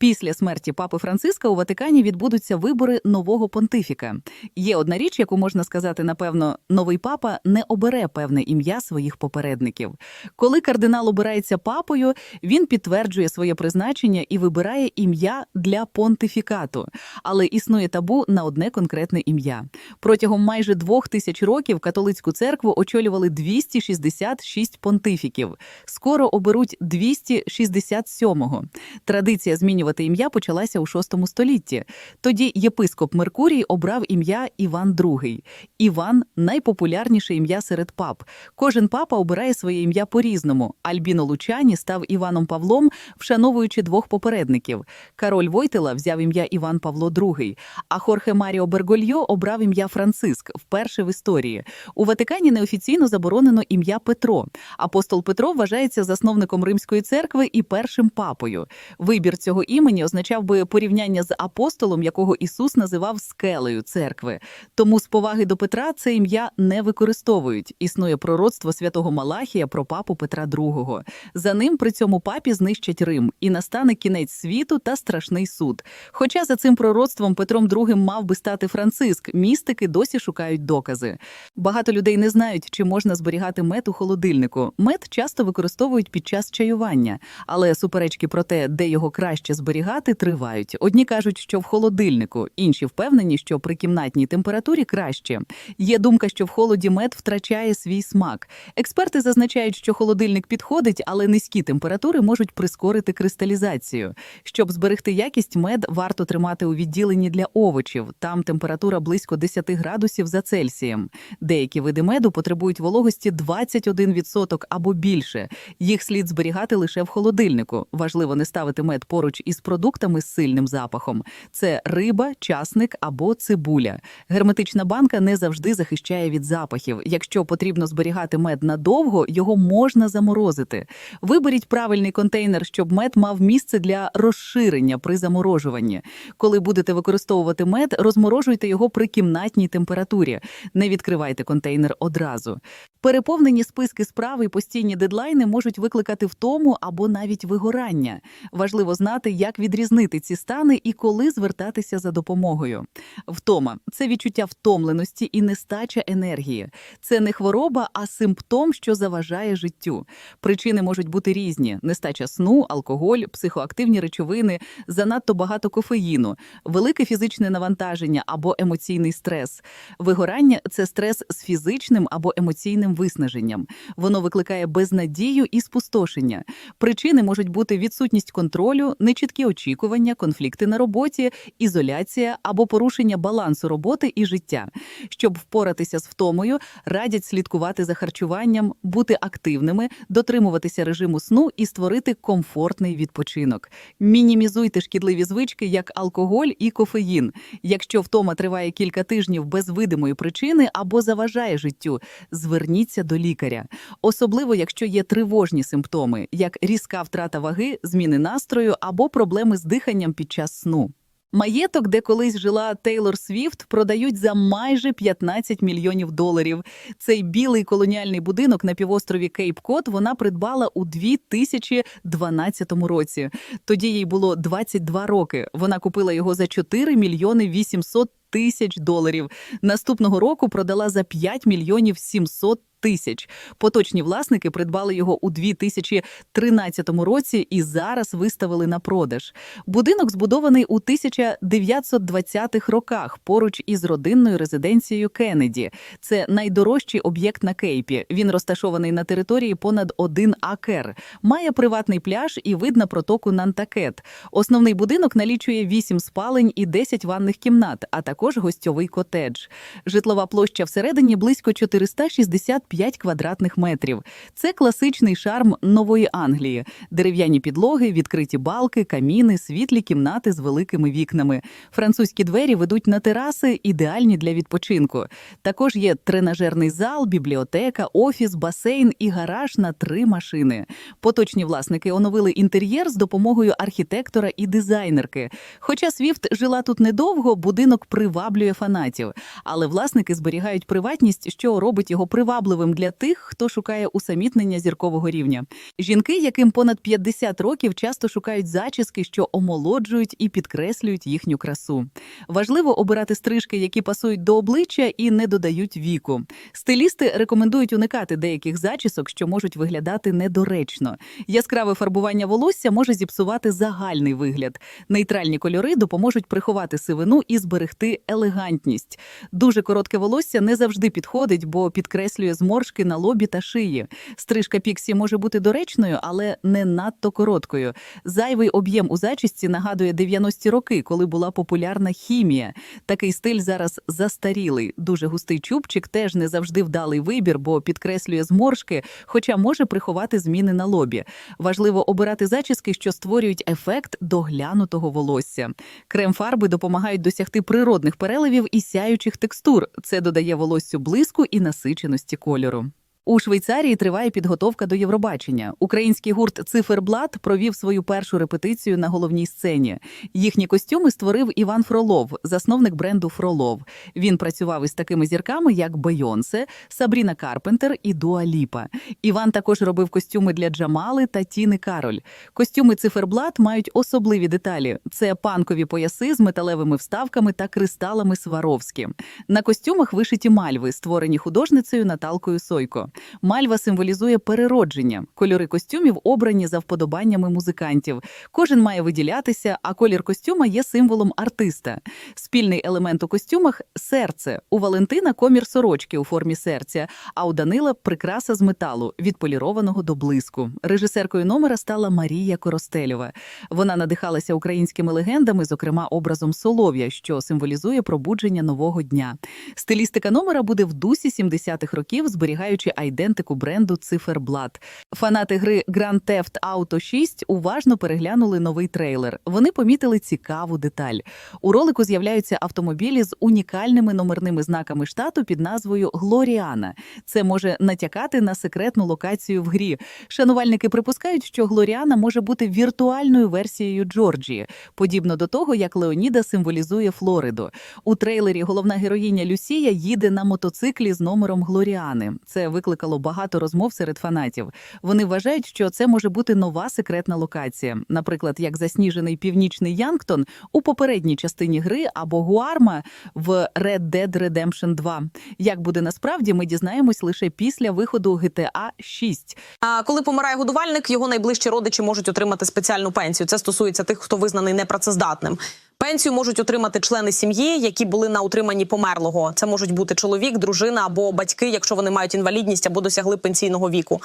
Після смерті папи Франциска у Ватикані відбудуться вибори нового понтифіка. Є одна річ, яку можна сказати, напевно, новий папа не обере певне ім'я своїх попередників. Коли кардинал обирається папою, він підтверджує своє призначення і вибирає ім'я для понтифікату. Але існує табу на одне конкретне ім'я. Протягом майже двох тисяч років католицьку церкву очолювали 266 понтифіків. Скоро оберуть 267-го. Традиція змінювати ім'я почалася у VI столітті. Тоді єпископ Меркурій обрав ім'я Іван II. Іван найпопулярніше ім'я серед пап. Кожен папа обирає своє ім'я по-різному. Альбіно Лучані став Іваном Павлом, вшановуючи двох попередників. Кароль Войтела взяв ім'я Іван Павло II, а Хорхе Маріо Бергольо обрав ім'я Франциск вперше в історії. У Ватикані неофіційно заборонено ім'я Петро. Апостол Петро вважається засновником Римської церкви і першим папою. Вибір цього імені означав би порівняння з апостолом, якого Ісус називав скелею церкви. Тому з поваги до Петра це ім'я не використовують. Існує пророцтво святого Малахія про папу Петра II. За ним при цьому папі знищать Рим і настане кінець світу та страшний суд. Хоча за цим пророцтвом Петром II мав би стати Франциск, містики досі шукають докази. Багато людей не знають, чи можна зберігати мед у холодильнику. Мед часто використовують під час чаювання, але суперечки про те, де його краще зберігати, тривають. Одні кажуть, що в холодильнику, інші впевнені, що при кімнатній температурі краще. Є думка, що в холоді мед втрачає свій смак. Експерти зазначають, що холодильник підходить, але низькі температури можуть прискорити кристалізацію. Щоб зберегти якість, мед варто тримати у відділенні для овочів. Там температура близько 10 градусів за Цельсієм. Деякі види меду потребують вологості 21% або більше. Їх слід зберігати лише в холодильнику. Важливо не ставити мед поруч із продуктами з сильним запахом. Це риба, часник або цибуля. Герметична банка не завжди захищає від запахів. Якщо потрібно зберігати мед надовго, його можна заморозити. Виберіть правильний контейнер, щоб мед мав місце для розширення при заморожуванні. Коли будете використовувати мед, розморожуйте його при кімнатній температурі. Не відкривайте контейнер одразу. Переповнені списки справ і постійні дедлайни можуть викликати втому або навіть вигорання. Важливо знати, як відрізнити ці стани і коли звертатися за допомогою. Втома це відчуття втомленості і нестача енергії. Це не хвороба, а симптом, що заважає життю. Причини можуть бути різні: нестача сну, алкоголь, психоактивні речовини, занадто багато кофеїну, велике фізичне навантаження або емоційний стрес. Вигорання це стрес з фізичним або емоційним виснаженням. Воно викликає безнадію і спустошення. Причини можуть бути відсутність контролю, нечіткі очікування, конфлікти на роботі, ізоляція або порушення балансу роботи і життя. Щоб впоратися з втомою, радять слідкувати за харчуванням, бути активними, дотримуватися режиму сну і створити комфортний відпочинок. Мінімізуйте шкідливі звички, як алкоголь і кофеїн. Якщо втома триває кілька тижнів без видимої причини або заважає життю, зверніться до лікаря. Особливо, якщо є тривожні симптоми, як різка втрата ваги, зміни настрою або проблеми з диханням під час сну. Маєток, де колись жила Тейлор Свіфт, продають за майже 15 мільйонів доларів. Цей білий колоніальний будинок на півострові Кейп Кот вона придбала у 2012 році. Тоді їй було 22 роки. Вона купила його за 4 мільйони 800 тисяч доларів. Наступного року продала за 5 мільйонів 700 тисяч. Поточні власники придбали його у 2013 році і зараз виставили на продаж. Будинок збудований у 1920-х роках поруч із родинною резиденцією Кеннеді. Це найдорожчий об'єкт на Кейпі. Він розташований на території понад один акер. Має приватний пляж і вид на протоку Нантакет. Основний будинок налічує 8 спалень і 10 ванних кімнат, а також гостьовий котедж. Житлова площа всередині близько 460 5 квадратних метрів. Це класичний шарм нової Англії: дерев'яні підлоги, відкриті балки, каміни, світлі кімнати з великими вікнами. Французькі двері ведуть на тераси, ідеальні для відпочинку. Також є тренажерний зал, бібліотека, офіс, басейн і гараж на три машини. Поточні власники оновили інтер'єр з допомогою архітектора і дизайнерки. Хоча Свіфт жила тут недовго, будинок приваблює фанатів, але власники зберігають приватність, що робить його привабливим привабливим для тих, хто шукає усамітнення зіркового рівня. Жінки, яким понад 50 років, часто шукають зачіски, що омолоджують і підкреслюють їхню красу. Важливо обирати стрижки, які пасують до обличчя і не додають віку. Стилісти рекомендують уникати деяких зачісок, що можуть виглядати недоречно. Яскраве фарбування волосся може зіпсувати загальний вигляд. Нейтральні кольори допоможуть приховати сивину і зберегти елегантність. Дуже коротке волосся не завжди підходить, бо підкреслює зморшки на лобі та шиї. Стрижка піксі може бути доречною, але не надто короткою. Зайвий об'єм у зачісті нагадує 90-ті роки, коли була популярна хімія. Такий стиль зараз застарілий. Дуже густий чубчик теж не завжди вдалий вибір, бо підкреслює зморшки, хоча може приховати зміни на лобі. Важливо обирати зачіски, що створюють ефект доглянутого волосся. Крем-фарби допомагають досягти природних переливів і сяючих текстур. Це додає волоссю блиску і насиченості кольору кольору. У Швейцарії триває підготовка до Євробачення. Український гурт Циферблат провів свою першу репетицію на головній сцені. Їхні костюми створив Іван Фролов, засновник бренду Фролов. Він працював із такими зірками, як Бейонсе, Сабріна Карпентер і Дуа Ліпа. Іван також робив костюми для Джамали та Тіни Кароль. Костюми Циферблат мають особливі деталі: це панкові пояси з металевими вставками та кристалами Сваровські. На костюмах вишиті мальви, створені художницею Наталкою Сойко. Мальва символізує переродження. Кольори костюмів обрані за вподобаннями музикантів. Кожен має виділятися, а колір костюма є символом артиста. Спільний елемент у костюмах серце. У Валентина комір сорочки у формі серця, а у Данила прикраса з металу, відполірованого до блиску. Режисеркою номера стала Марія Коростельова. Вона надихалася українськими легендами, зокрема образом Солов'я, що символізує пробудження нового дня. Стилістика номера буде в дусі 70-х років, зберігаючи айдентику бренду Циферблат. Фанати гри Grand Theft Auto 6 уважно переглянули новий трейлер. Вони помітили цікаву деталь. У ролику з'являються автомобілі з унікальними номерними знаками штату під назвою Глоріана. Це може натякати на секретну локацію в грі. Шанувальники припускають, що Глоріана може бути віртуальною версією Джорджії, подібно до того, як Леоніда символізує Флориду. У трейлері головна героїня Люсія їде на мотоциклі з номером Глоріани. Це викликало багато розмов серед фанатів. Вони вважають, що це може бути нова секретна локація, наприклад, як засніжений північний Янгтон у попередній частині гри або Гуарма в Red Dead Redemption 2. Як буде насправді, ми дізнаємось лише після виходу GTA 6. А коли помирає годувальник, його найближчі родичі можуть отримати спеціальну пенсію. Це стосується тих, хто визнаний непрацездатним. Пенсію можуть отримати члени сім'ї, які були на утриманні померлого. Це можуть бути чоловік, дружина або батьки, якщо вони мають інвалідність або досягли пенсійного віку.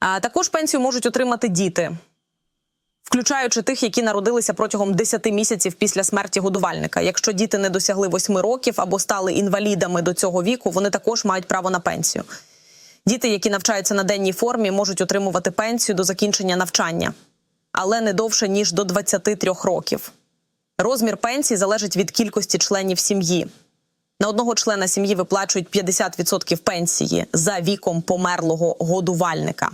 А також пенсію можуть отримати діти, включаючи тих, які народилися протягом 10 місяців після смерті годувальника. Якщо діти не досягли 8 років або стали інвалідами до цього віку, вони також мають право на пенсію. Діти, які навчаються на денній формі, можуть отримувати пенсію до закінчення навчання, але не довше ніж до 23 років. Розмір пенсії залежить від кількості членів сім'ї. На одного члена сім'ї виплачують 50% пенсії за віком померлого годувальника.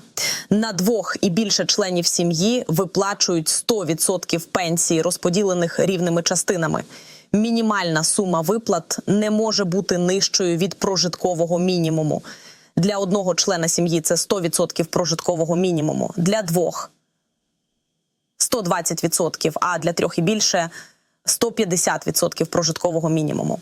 На двох і більше членів сім'ї виплачують 100% пенсії, розподілених рівними частинами. Мінімальна сума виплат не може бути нижчою від прожиткового мінімуму. Для одного члена сім'ї це 100% прожиткового мінімуму. Для двох 120%, а для трьох і більше 150% прожиткового мінімуму.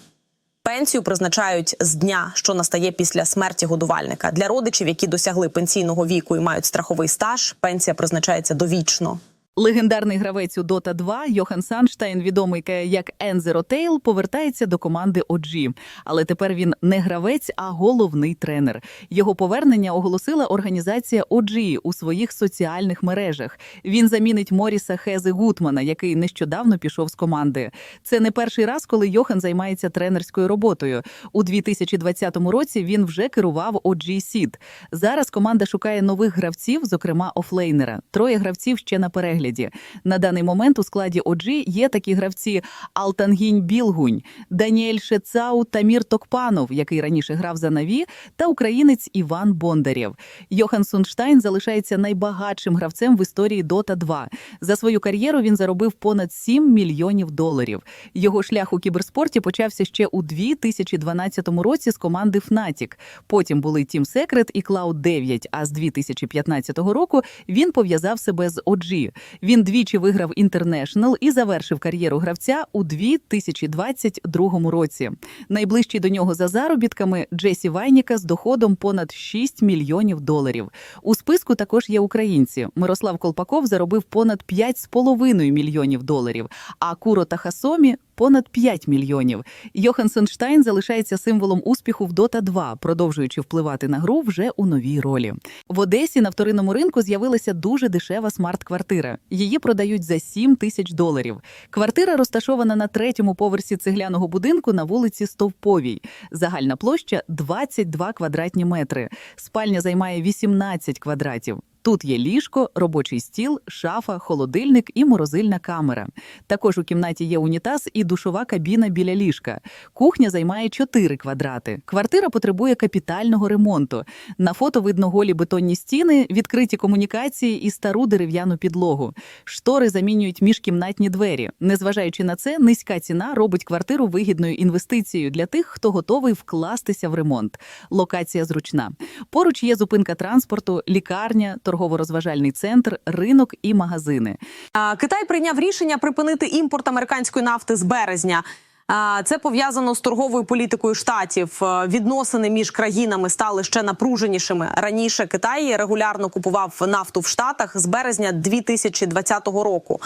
Пенсію призначають з дня, що настає після смерті годувальника. Для родичів, які досягли пенсійного віку і мають страховий стаж, пенсія призначається довічно. Легендарний гравець у Dota 2 Йохан Санштайн, відомий як Ензеро Тейл, повертається до команди OG. Але тепер він не гравець, а головний тренер. Його повернення оголосила організація OG у своїх соціальних мережах. Він замінить Моріса Хези Гутмана, який нещодавно пішов з команди. Це не перший раз, коли Йохан займається тренерською роботою. У 2020 році він вже керував OG Seed. Зараз команда шукає нових гравців, зокрема офлейнера. Троє гравців ще на перегляді. Вигляді. На даний момент у складі ОДЖ є такі гравці Алтангінь Білгунь, Даніель Шецау та Мір Токпанов, який раніше грав за Наві, та українець Іван Бондарєв. Йохан Сунштайн залишається найбагатшим гравцем в історії Дота 2. За свою кар'єру він заробив понад 7 мільйонів доларів. Його шлях у кіберспорті почався ще у 2012 році з команди Fnatic. Потім були Team Secret і Cloud9, а з 2015 року він пов'язав себе з OG. Він двічі виграв інтернешнл і завершив кар'єру гравця у 2022 році. Найближчий до нього за заробітками Джесі Вайніка з доходом понад 6 мільйонів доларів. У списку також є українці. Мирослав Колпаков заробив понад 5,5 мільйонів доларів, а Куро та Хасомі понад 5 мільйонів. Йохан Сенштайн залишається символом успіху в Dota 2, продовжуючи впливати на гру вже у новій ролі. В Одесі на вторинному ринку з'явилася дуже дешева смарт-квартира. Її продають за 7 тисяч доларів. Квартира розташована на третьому поверсі цегляного будинку на вулиці Стовповій. Загальна площа 22 квадратні метри. Спальня займає 18 квадратів. Тут є ліжко, робочий стіл, шафа, холодильник і морозильна камера. Також у кімнаті є унітаз і душова кабіна біля ліжка. Кухня займає 4 квадрати. Квартира потребує капітального ремонту. На фото видно голі бетонні стіни, відкриті комунікації і стару дерев'яну підлогу. Штори замінюють міжкімнатні двері. Незважаючи на це, низька ціна робить квартиру вигідною інвестицією для тих, хто готовий вкластися в ремонт. Локація зручна. Поруч є зупинка транспорту, лікарня, торгово-розважальний центр, ринок і магазини. Китай прийняв рішення припинити імпорт американської нафти з березня. Це пов'язано з торговою політикою штатів. Відносини між країнами стали ще напруженішими. Раніше Китай регулярно купував нафту в Штатах з березня 2020 року.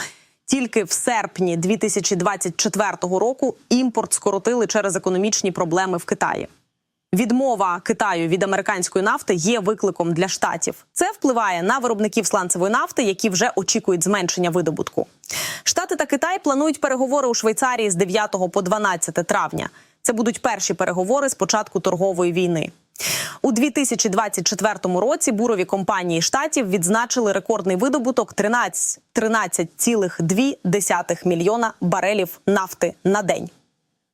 Тільки в серпні 2024 року імпорт скоротили через економічні проблеми в Китаї. Відмова Китаю від американської нафти є викликом для штатів. Це впливає на виробників сланцевої нафти, які вже очікують зменшення видобутку. Штати та Китай планують переговори у Швейцарії з 9 по 12 травня. Це будуть перші переговори з початку торгової війни. У 2024 році бурові компанії штатів відзначили рекордний видобуток 13 13,2 мільйона барелів нафти на день.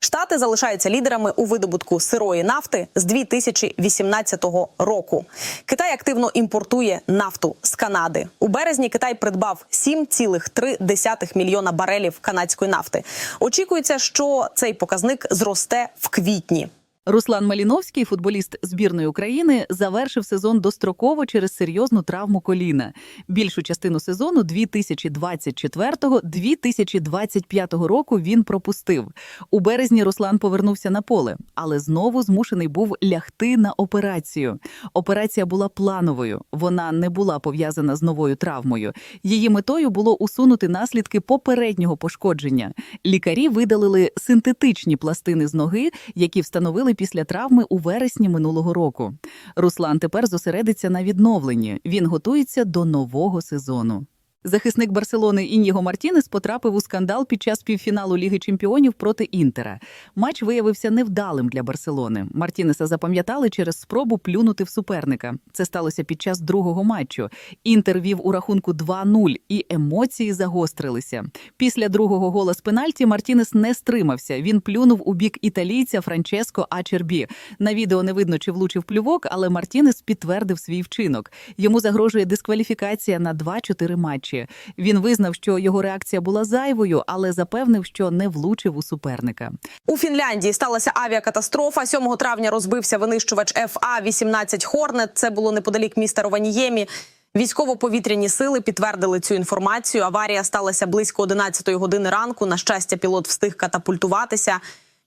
Штати залишаються лідерами у видобутку сирої нафти з 2018 року. Китай активно імпортує нафту з Канади. У березні Китай придбав 7,3 мільйона барелів канадської нафти. Очікується, що цей показник зросте в квітні. Руслан Маліновський, футболіст збірної України, завершив сезон достроково через серйозну травму коліна. Більшу частину сезону 2024-2025 року він пропустив. У березні Руслан повернувся на поле, але знову змушений був лягти на операцію. Операція була плановою. Вона не була пов'язана з новою травмою. Її метою було усунути наслідки попереднього пошкодження. Лікарі видалили синтетичні пластини з ноги, які встановили після травми у вересні минулого року. Руслан тепер зосередиться на відновленні. Він готується до нового сезону. Захисник Барселони Іньєго Мартінес потрапив у скандал під час півфіналу Ліги Чемпіонів проти Інтера. Матч виявився невдалим для Барселони. Мартінеса запам'ятали через спробу плюнути в суперника. Це сталося під час другого матчу. Інтер вів у рахунку 2-0, і емоції загострилися. Після другого гола з пенальті Мартінес не стримався. Він плюнув у бік італійця Франческо Ачербі. На відео не видно, чи влучив плювок, але Мартінес підтвердив свій вчинок. Йому загрожує дискваліфікація на 2-4 матчі. Він визнав, що його реакція була зайвою, але запевнив, що не влучив у суперника. У Фінляндії сталася авіакатастрофа. 7 травня розбився винищувач ФА-18 Хорнет. Це було неподалік міста Рованіємі. Військово-повітряні сили підтвердили цю інформацію. Аварія сталася близько 11 години ранку. На щастя, пілот встиг катапультуватися.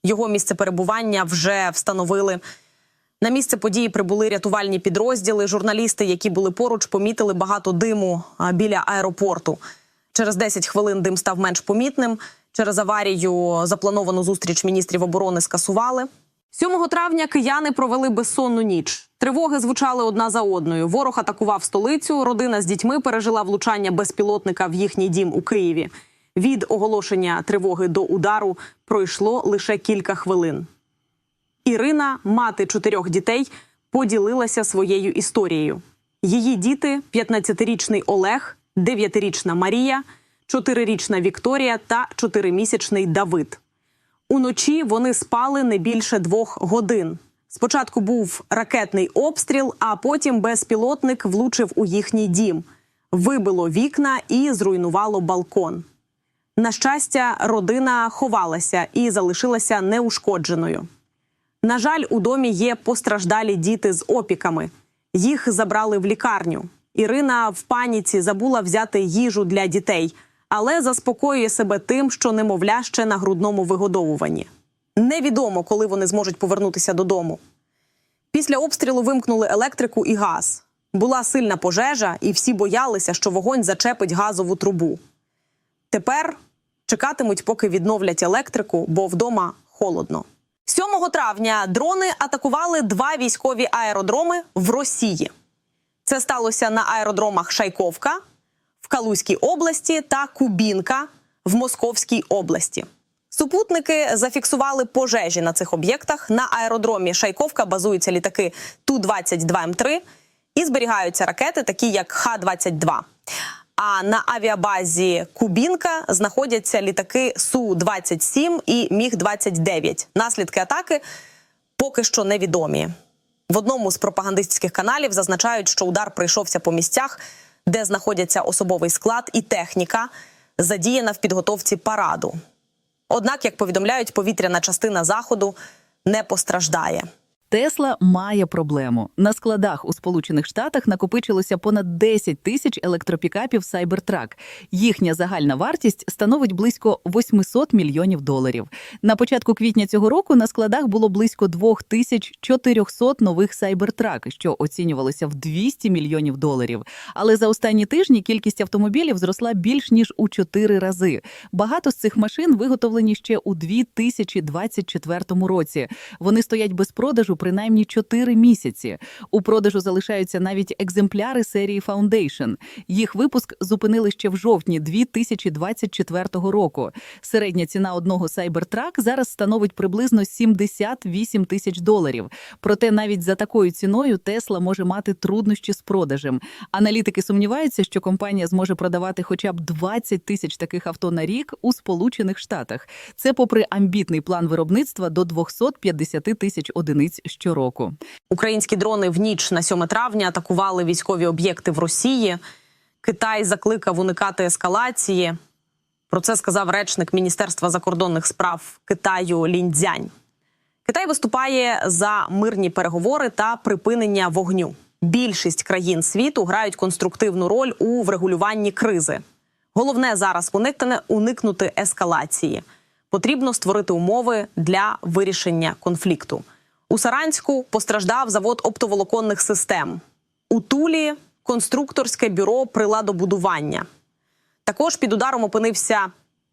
Його місце перебування вже встановили. На місце події прибули рятувальні підрозділи. Журналісти, які були поруч, помітили багато диму біля аеропорту. Через 10 хвилин дим став менш помітним. Через аварію заплановану зустріч міністрів оборони скасували. 7 травня кияни провели безсонну ніч. Тривоги звучали одна за одною. Ворог атакував столицю. Родина з дітьми пережила влучання безпілотника в їхній дім у Києві. Від оголошення тривоги до удару пройшло лише кілька хвилин. Ірина, мати чотирьох дітей, поділилася своєю історією. Її діти 15-річний Олег, 9-річна Марія, 4-річна Вікторія та 4-місячний Давид. Уночі вони спали не більше двох годин. Спочатку був ракетний обстріл, а потім безпілотник влучив у їхній дім, вибило вікна і зруйнувало балкон. На щастя, родина ховалася і залишилася неушкодженою. На жаль, у домі є постраждалі діти з опіками. Їх забрали в лікарню. Ірина в паніці забула взяти їжу для дітей, але заспокоює себе тим, що немовля ще на грудному вигодовуванні. Невідомо, коли вони зможуть повернутися додому. Після обстрілу вимкнули електрику і газ. Була сильна пожежа, і всі боялися, що вогонь зачепить газову трубу. Тепер чекатимуть, поки відновлять електрику, бо вдома холодно. 7 травня дрони атакували два військові аеродроми в Росії. Це сталося на аеродромах Шайковка в Калузькій області та Кубінка в Московській області. Супутники зафіксували пожежі на цих об'єктах. На аеродромі Шайковка базуються літаки Ту-22М3 і зберігаються ракети, такі як Х-22. А на авіабазі Кубінка знаходяться літаки Су-27 і Міг-29. Наслідки атаки поки що невідомі. В одному з пропагандистських каналів зазначають, що удар прийшовся по місцях, де знаходяться особовий склад і техніка, задіяна в підготовці параду. Однак, як повідомляють, повітряна частина заходу не постраждає. Тесла має проблему. На складах у Сполучених Штатах накопичилося понад 10 тисяч електропікапів Cybertruck. Їхня загальна вартість становить близько 800 мільйонів доларів. На початку квітня цього року на складах було близько 2400 нових Cybertruck, що оцінювалося в 200 мільйонів доларів. Але за останні тижні кількість автомобілів зросла більш ніж у 4 рази. Багато з цих машин виготовлені ще у 2024 році. Вони стоять без продажу принаймні 4 місяці. У продажу залишаються навіть екземпляри серії Foundation. Їх випуск зупинили ще в жовтні 2024 року. Середня ціна одного Cybertruck зараз становить приблизно 78 тисяч доларів. Проте навіть за такою ціною Тесла може мати труднощі з продажем. Аналітики сумніваються, що компанія зможе продавати хоча б 20 тисяч таких авто на рік у Сполучених Штатах. Це попри амбітний план виробництва до 250 тисяч одиниць щороку. Українські дрони в ніч на 7 травня атакували військові об'єкти в Росії. Китай закликав уникати ескалації. Про це сказав речник Міністерства закордонних справ Китаю Ліндзянь. Китай виступає за мирні переговори та припинення вогню. Більшість країн світу грають конструктивну роль у врегулюванні кризи. Головне зараз уникнути, ескалації. Потрібно створити умови для вирішення конфлікту. У Саранську постраждав завод оптоволоконних систем. У Тулі конструкторське бюро приладобудування. Також під ударом опинився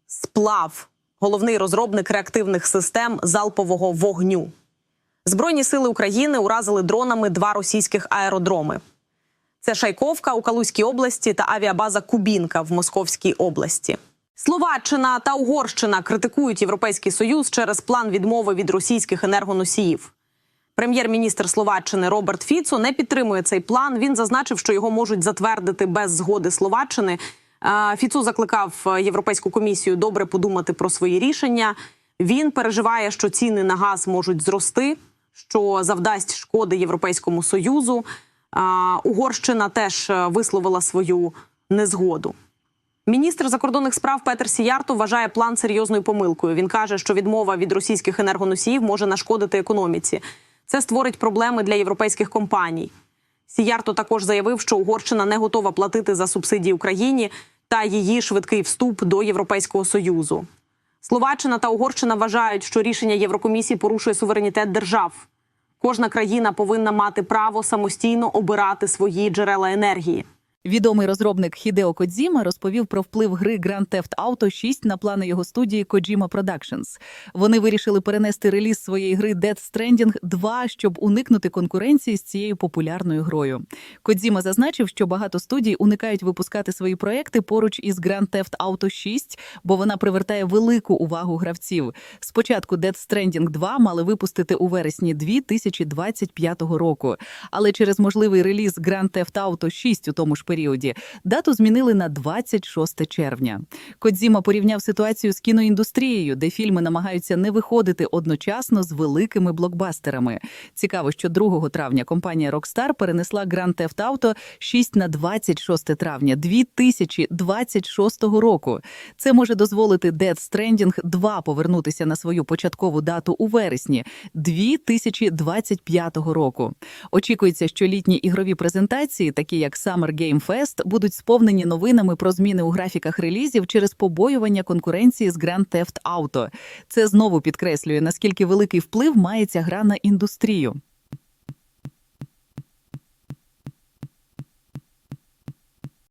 сплав, головний розробник реактивних систем залпового вогню. Збройні сили України уразили дронами два російських аеродроми. Це Шайковка у Калузькій області та авіабаза Кубінка в Московській області. Словаччина та Угорщина критикують Європейський Союз через план відмови від російських енергоносіїв. Прем'єр-міністр Словаччини Роберт Фіцо не підтримує цей план. Він зазначив, що його можуть затвердити без згоди Словаччини. Е, Фіцо закликав Європейську комісію добре подумати про свої рішення. Він переживає, що ціни на газ можуть зрости, що завдасть шкоди Європейському союзу. Е, Угорщина теж е, висловила свою незгоду. Міністр закордонних справ Петер Сіярто вважає план серйозною помилкою. Він каже, що відмова від російських енергоносіїв може нашкодити економіці. Це створить проблеми для європейських компаній. Сіярто також заявив, що Угорщина не готова платити за субсидії Україні та її швидкий вступ до Європейського союзу. Словаччина та Угорщина вважають, що рішення Єврокомісії порушує суверенітет держав. Кожна країна повинна мати право самостійно обирати свої джерела енергії. Відомий розробник Хідео Кодзіма розповів про вплив гри Grand Theft Auto 6 на плани його студії Kojima Productions. Вони вирішили перенести реліз своєї гри Death Stranding 2, щоб уникнути конкуренції з цією популярною грою. Кодзіма зазначив, що багато студій уникають випускати свої проекти поруч із Grand Theft Auto 6, бо вона привертає велику увагу гравців. Спочатку Death Stranding 2 мали випустити у вересні 2025 року, але через можливий реліз Grand Theft Auto 6 у тому ж періоді дату змінили на 26 червня. Кодзіма порівняв ситуацію з кіноіндустрією, де фільми намагаються не виходити одночасно з великими блокбастерами. Цікаво, що 2 травня компанія Rockstar перенесла Grand Theft Auto 6 на 26 травня 2026 року. Це може дозволити Dead Stranding 2 повернутися на свою початкову дату у вересні 2025 року. Очікується, що літні ігрові презентації, такі як Summer Game Fest, будуть сповнені новинами про зміни у графіках релізів через побоювання конкуренції з Grand Theft Auto. Це знову підкреслює, наскільки великий вплив має ця гра на індустрію.